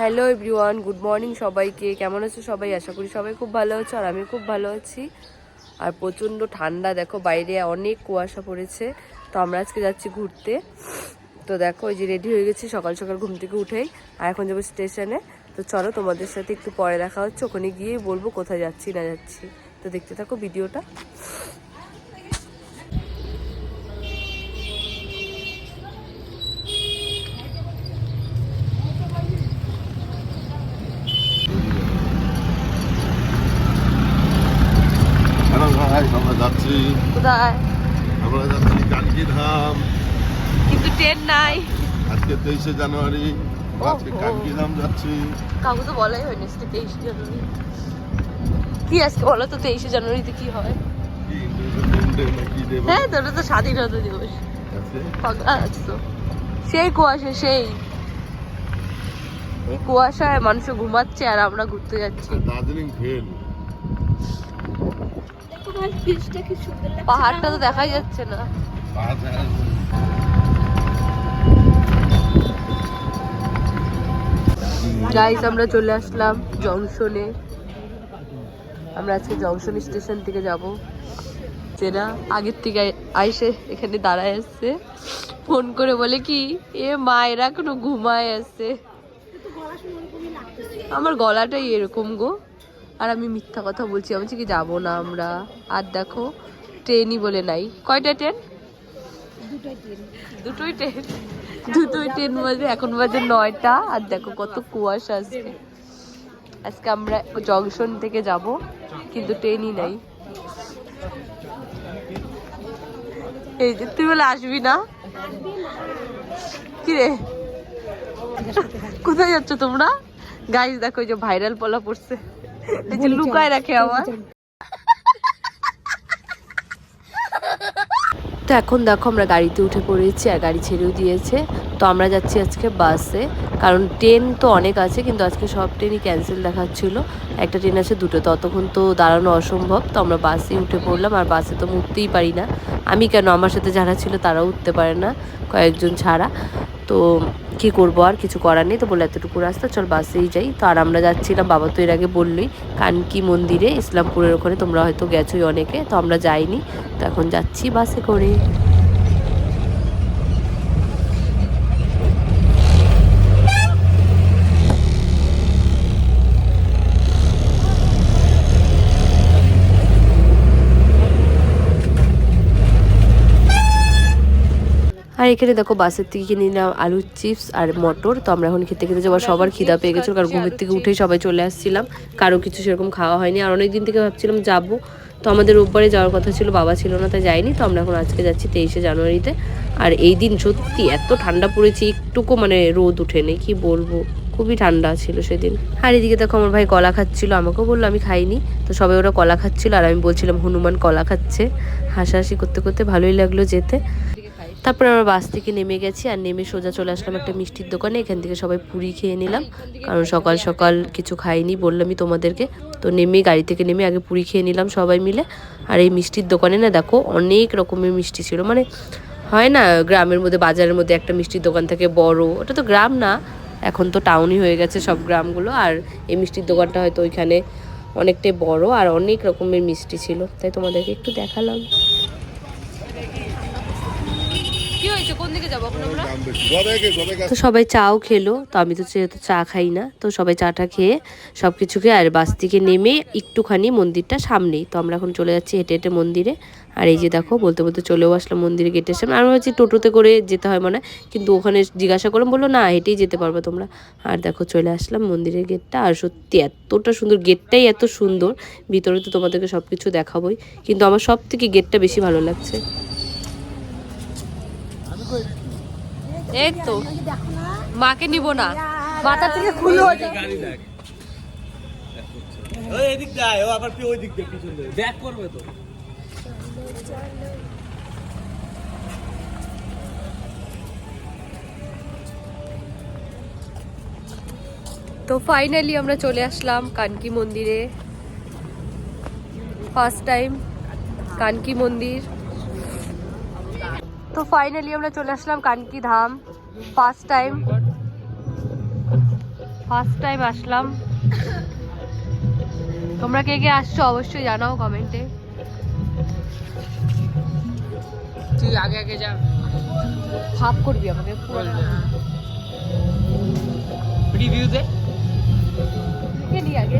Hello everyone good morning সবাইকে। কেমন আছো সবাই? আশা করি সবাই খুব ভালো আছো আর আমি খুব ভালো আছি। আর প্রচণ্ড ঠান্ডা, দেখো বাইরে অনেক কুয়াশা পড়েছে। তো আমরা আজকে যাচ্ছি ঘুরতে। তো দেখো, ওই যে রেডি হয়ে গেছি সকাল সকাল ঘুম থেকে উঠেই। আর এখন যাব স্টেশনে তো চলো তোমাদের সাথে একটু পরে দেখা হচ্ছে। ওখানে গিয়েই বলব কোথায় যাচ্ছি, না যাচ্ছি। তো দেখতে থাকো ভিডিওটা হ্যালো ভাই আমরা যাচ্ছি কোথায় আমরা যাচ্ছি কানকি কিন্তু ট্রেন নাই। আজকে তেইশে জানুয়ারি। আজকে। যাচ্ছি। তো বলাই হয়নি আজকে তেইশে জানুয়ারি। কি আজকে বলো তো তেইশে জানুয়ারিতে কি হয়? হ্যাঁ তো স্বাধীনতা দিবস। সেই কুয়াশা সেই। এই কুয়াশায় মানুষ ঘুমাচ্ছে আর আমরা ঘুরতে যাচ্ছি। দার্জিলিং ফেল পাহাড়টা তো দেখাই যাচ্ছে না। গাইস আমরা চলে আসলাম জংশনে। আমরা আজকে জংশন স্টেশন থেকে যাব। যেটা আগের থেকে আইসে এখানে দাঁড়ায় আসছে। ফোন করে বলে কি এ মায়েরা কোনো ঘুমায় আসছে আমার গলাটাই এরকম গো। আর আমি মিথ্যা কথা বলছি আমি বলছি কি যাব না আমরা? আর দেখো ট্রেনই বলে নাই। কয়টা ট্রেন দুটোই ট্রেন দুটোই ট্রেন বাজে এখন বাজে নয়টা। আর দেখো কত কুয়াশা আজকে। আজকে আমরা জংশন থেকে যাব কিন্তু ট্রেনই নাই। এই যে তুই বলে আসবি না? কি রে? কোথায় যাচ্ছ তোমরা? গাইস দেখো যে ভাইরাল পলা পড়ছে। লুকায় রাখে আমার তো এখন দেখো আমরা গাড়িতে উঠে পড়েছি আর গাড়ি ছেড়েও দিয়েছে। তো আমরা যাচ্ছি আজকে বাসে। কারণ ট্রেন তো অনেক আছে কিন্তু আজকে সব ট্রেনই ক্যান্সেল দেখাচ্ছিল। একটা ট্রেন আছে দুটো ততক্ষণ তো দাঁড়ানো অসম্ভব। তো আমরা বাসে উঠে পড়লাম আর বাসে তো উঠতেই পারি না। আমি কেন? আমার সাথে যারা ছিল তারাও উঠতে পারে না কয়েকজন ছাড়া। তো কি করব? আর কিছু করার নেই। তো বলে এতটুকু রাস্তা, চল বাসেই যাই। তো আর আমরা যাচ্ছিলাম, বাবা তো এর আগে বললই, কানকি মন্দিরে, ইসলামপুরের ওখানে তোমরা হয়তো গেছোই অনেকে। তো আমরা যাইনি। তো এখন যাচ্ছি বাসে করে। আর এখানে দেখো বাসের থেকে কিনে নিলাম আলুর চিপস আর মটর। তো আমরা এখন খেতে খেতে যাব সবার খিদা পেয়ে গেছিল, কারণ ঘুমের থেকে উঠেই সবাই চলে আসছিলাম। কারও কিছু সেরকম খাওয়া হয়নি। আর অনেক দিন থেকে ভাবছিলাম যাব। তো আমাদের রোববারে যাওয়ার কথা ছিল, বাবা ছিল না, তাই যাইনি তো আমরা এখন আজকে যাচ্ছি তেইশে জানুয়ারিতে। আর এই দিন সত্যি এত ঠান্ডা পড়েছে, একটুকু মানে রোদ উঠেনি, কি বলব? খুবই ঠান্ডা ছিল সেদিন। আর এদিকে দেখো আমার ভাই কলা খাচ্ছিল, আমাকেও বলল আমি খাইনি। তো সবাই ওরা কলা খাচ্ছিল, আর আমি বলছিলাম, হনুমান কলা খাচ্ছে। হাসাহাসি করতে করতে ভালোই লাগল যেতে। তারপর আমরা বাস থেকে নেমে গেছি আর নেমে সোজা চলে আসলাম একটা মিষ্টির দোকানে। এখান থেকে সবাই পুরি খেয়ে নিলাম। কারণ সকাল সকাল কিছু খাইনি, বললামই তোমাদেরকে। তো নেমে গাড়ি থেকে নেমে আগে পুরি খেয়ে নিলাম সবাই মিলে। আর এই মিষ্টির দোকানে না দেখো অনেক রকমের মিষ্টি ছিল। মানে হয় না, গ্রামের মধ্যে, বাজারের মধ্যে একটা মিষ্টির দোকান থেকে বড়। ওটা তো গ্রাম না, এখন তো টাউনই হয়ে গেছে সব গ্রামগুলো। আর এই মিষ্টির দোকানটা হয়তো ওইখানে অনেকটাই বড় আর অনেক রকমের মিষ্টি ছিল। তাই তোমাদেরকে একটু দেখালাম কি হয়েছে কোন দিকে যাব এখন আমরা? দাম বেশি গদাকে গদাকে তো সবাই চাও খেলো তো আমি তো যেহেতু চা খাই না। তো সবাই চাটা খেয়ে সব কিছু খেয়ে আর বাস থেকে নেমে একটুখানি মন্দিরটা সামনেই। তো আমরা এখন চলে যাচ্ছি হেঁটে হেঁটে মন্দিরে। আর এই যে দেখো বলতে বলতে চলেও আসলাম মন্দিরে গেটের সামনে। আমি ভাবছি টোটোতে করে যেতে হয় মানে কিন্তু ওখানে জিজ্ঞাসা করলাম বলল না হেঁটেই যেতে পারবে তোমরা। আর দেখো চলে আসলাম মন্দিরের গেটটা আর সত্যি এতটা সুন্দর গেটটাই এত সুন্দর। ভিতরে তো তোমাদেরকে সব কিছু দেখাবোই। কিন্তু আমার সব থেকে গেটটা বেশি ভালো লাগছে। এই তো। মাকে নিব না। মাথা থেকে খুলে। এদিক যায় ও আবার ওই দিক দিয়ে পিছন ব্যাক করবে তো। তো ফাইনালি আমরা চলে আসলাম কানকি মন্দিরে। ফার্স্ট টাইম কানকি মন্দির। তো ফাইনালি আমরা চলে আসলাম কানকি ধাম। ফার্স্ট টাইম ফার্স্ট টাইম আসলাম। তোমরা কে কে আসছো অবশ্যই জানাও কমেন্টে তুই আগে আগে যা। হাফ করবি আমাকে। রিভিউ দে। কে নি আগে?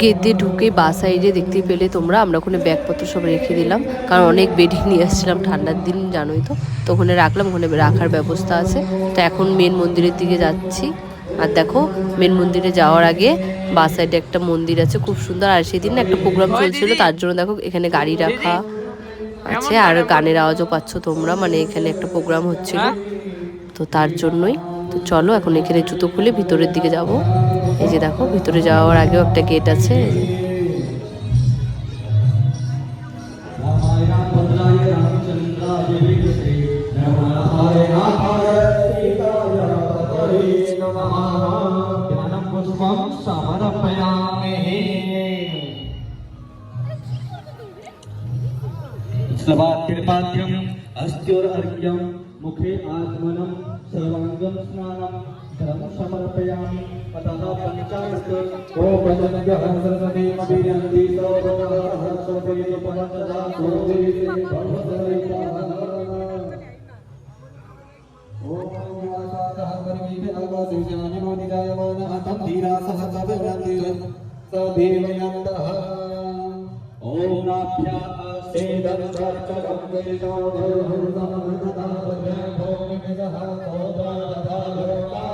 গেট দিয়ে ঢুকে বা সাইডে দেখতে পেলে তোমরা। আমরা ওখানে ব্যাগপত্র সব রেখে দিলাম। কারণ অনেক বেডি নিয়ে আসছিলাম ঠান্ডার দিন জানোই তো। তো ওখানে রাখলাম ওখানে রাখার ব্যবস্থা আছে। তো এখন মেন মন্দিরের দিকে যাচ্ছি। আর দেখো মেন মন্দিরে যাওয়ার আগে বা সাইডে একটা মন্দির আছে খুব সুন্দর। আর সেদিন একটা প্রোগ্রাম চলছিল তার জন্য দেখো এখানে গাড়ি রাখা আছে। আর গানের আওয়াজও পাচ্ছ তোমরা। মানে এখানে একটা প্রোগ্রাম হচ্ছিল। তো তার জন্যই। তো চলো এখন এখানে জুতো খুলে ভিতরের দিকে যাব। এই যে দেখো ভিতরে যাওয়ার আগেও একটা গেট আছে এই যে। श्लवातिर्पाद्यम् अस्त्योर्घ्यम् मुखे आत्मनम् सर्वाङ्गम् स्नानम् धर्म समर्पयामि अतः पञ्चामृत गोपजनज हंसरसमीमभिनन्ति सौरसोपदा देवयन्दः ॐ नाभ्या सेदन्तर्कगङ्गेशोधर्हृदमृतदा भूमिमिदः गोपालदा लोका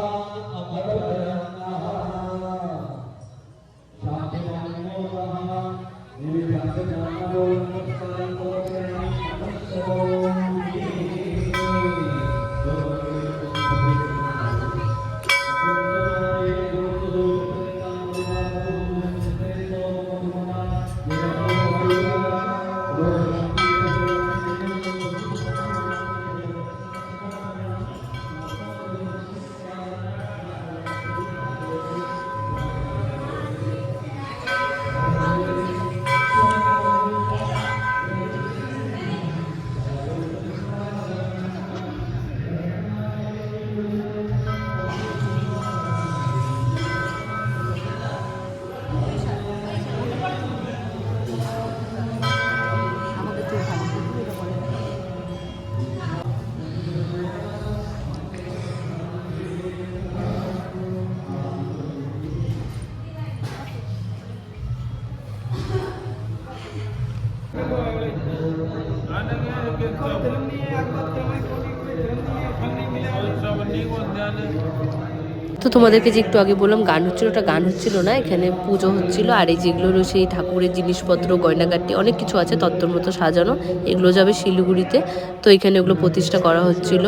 তো তোমাদেরকে যে একটু আগে বললাম, গান হচ্ছিল, ওটা গান হচ্ছিল না, এখানে পুজো হচ্ছিল, আর এই যেগুলো সেই ঠাকুরের জিনিসপত্র, গয়নাগাটি, অনেক কিছু আছে, তত্ত্বর মতো সাজানো, এগুলো যাবে শিলিগুড়িতে। তো এখানে ওগুলো প্রতিষ্ঠা করা হচ্ছিল,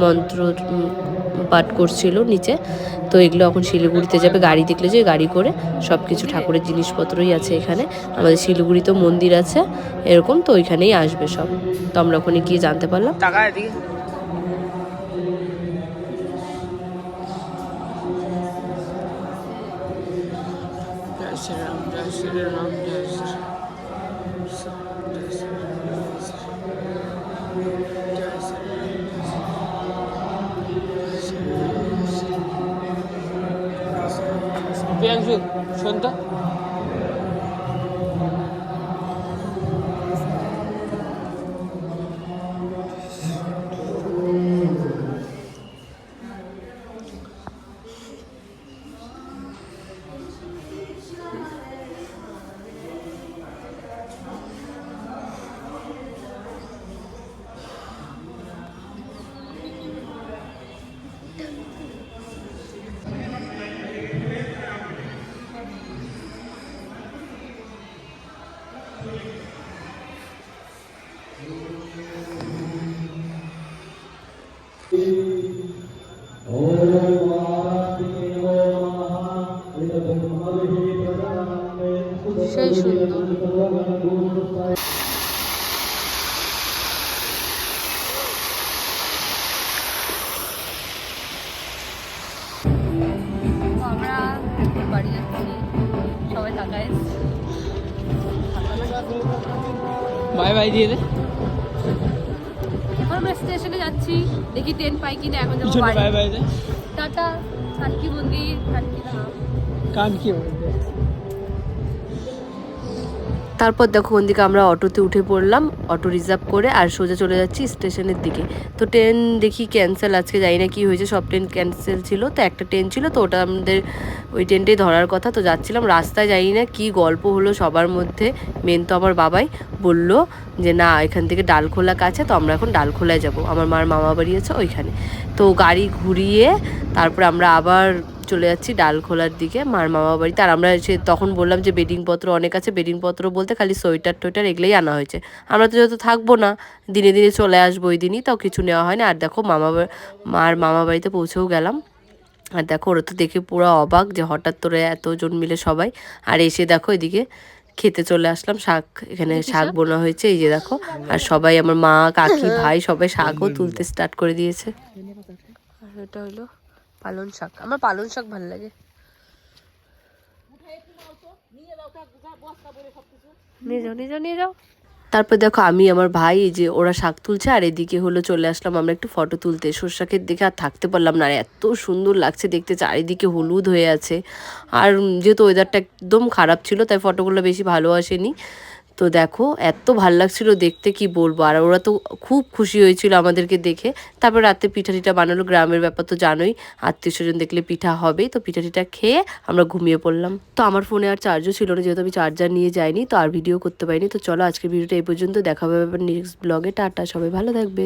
মন্ত্র পাঠ করছিল নিচে। তো এগুলো এখন শিলিগুড়িতে যাবে। গাড়ি দেখলে যে গাড়ি করে সব কিছু ঠাকুরের জিনিসপত্রই আছে এখানে। আমাদের শিলিগুড়িতেও মন্দির আছে, এরকম তো ওইখানেই আসবে সব। তো আমরা ওখানে গিয়ে জানতে পারলাম। 선다? আমরা বাড়ি যাচ্ছি সবাই টাকা বাই বাই দিয়ে দে। স্টেশনে যাচ্ছি দেখি ট্রেন পাই কিনা এখন যাব বাই বাই টাটা কানকি মন্দির কানকি ধাম কান কি বলবে তারপর দেখো কোন দিকে আমরা অটোতে উঠে পড়লাম, অটো রিজার্ভ করে আর সোজা চলে যাচ্ছি স্টেশনের দিকে। তো ট্রেন দেখি ক্যান্সেল আজকে জানি না কি হয়েছে, সব ট্রেন ক্যান্সেল ছিল, তো একটা ট্রেন ছিল, তো ওটা আমাদের ওই ট্রেনটাই ধরার কথা, তো যাচ্ছিলাম। রাস্তায় জানি না কি গল্প হলো সবার মধ্যে মেন তো আমার বাবাই বলল যে, না, এখান থেকে ডালখোলা কাছে, তো আমরা এখন ডালখোলায় যাব। আমার মার মামা বাড়ি আছে ওইখানে। তো গাড়ি ঘুরিয়ে তারপরে আমরা আবার চলে যাচ্ছি ডালখোলার দিকে মার মামা বাড়িতে। আর আমরা সে তখন বললাম যে বেডিংপত্র অনেক আছে বেডিংপত্র বলতে খালি সোয়েটার টোয়েটার এগুলোই আনা হয়েছে। আমরা তো যত থাকব না দিনে দিনে চলে আসব ওই দিনই তাও কিছু নেওয়া হয় না আর দেখো মামা মার মামা বাড়িতে পৌঁছেও গেলাম। আর দেখো ওরা তো দেখে পুরো অবাক যে হঠাৎ তোরা এতজন মিলে সবাই। আর এসে দেখো এদিকে খেতে চলে আসলাম শাক এখানে শাক বোনা হয়েছে এই যে দেখো। আর সবাই আমার মা কাকি ভাই সবাই শাকও তুলতে স্টার্ট করে দিয়েছে। আর এটা হলো পালন শাক। আমার পালন শাক ভালো লাগে। তারপর দেখো, আমি আমার ভাই যে ওরা শাক তুলছে, আর এদিকে হলো চলে আসলাম আমরা একটু ফটো তুলতে। সর্ষাকের দেখে আর থাকতে পারলাম না, আর এত সুন্দর লাগছে দেখতে, চারিদিকে হলুদ হয়ে আছে। আর যেহেতু ওয়েদারটা একদম খারাপ ছিল, তাই ফটোগুলো বেশি ভালো আসেনি। তো দেখো, এত ভালো লাগছিল দেখতে, কি বলব? আর ওরা তো খুব খুশি হয়েছিল আমাদেরকে দেখে। তারপর রাতে পিঠা টিঠা বানালো, গ্রামের ব্যাপার তো জানোই। আত্মীয় স্বজন দেখলে পিঠা হবে তো পিঠা টিঠা খেয়ে আমরা ঘুমিয়ে পড়লাম। তো আমার ফোনে আর চার্জও ছিল না, যেহেতু আমি চার্জার নিয়ে যাইনি, তো আর ভিডিও করতে পারিনি। তো চলো আজকের ভিডিওটা এই পর্যন্ত। দেখা হবে নেক্সট ব্লগে টাটা, সবাই ভালো থাকবে।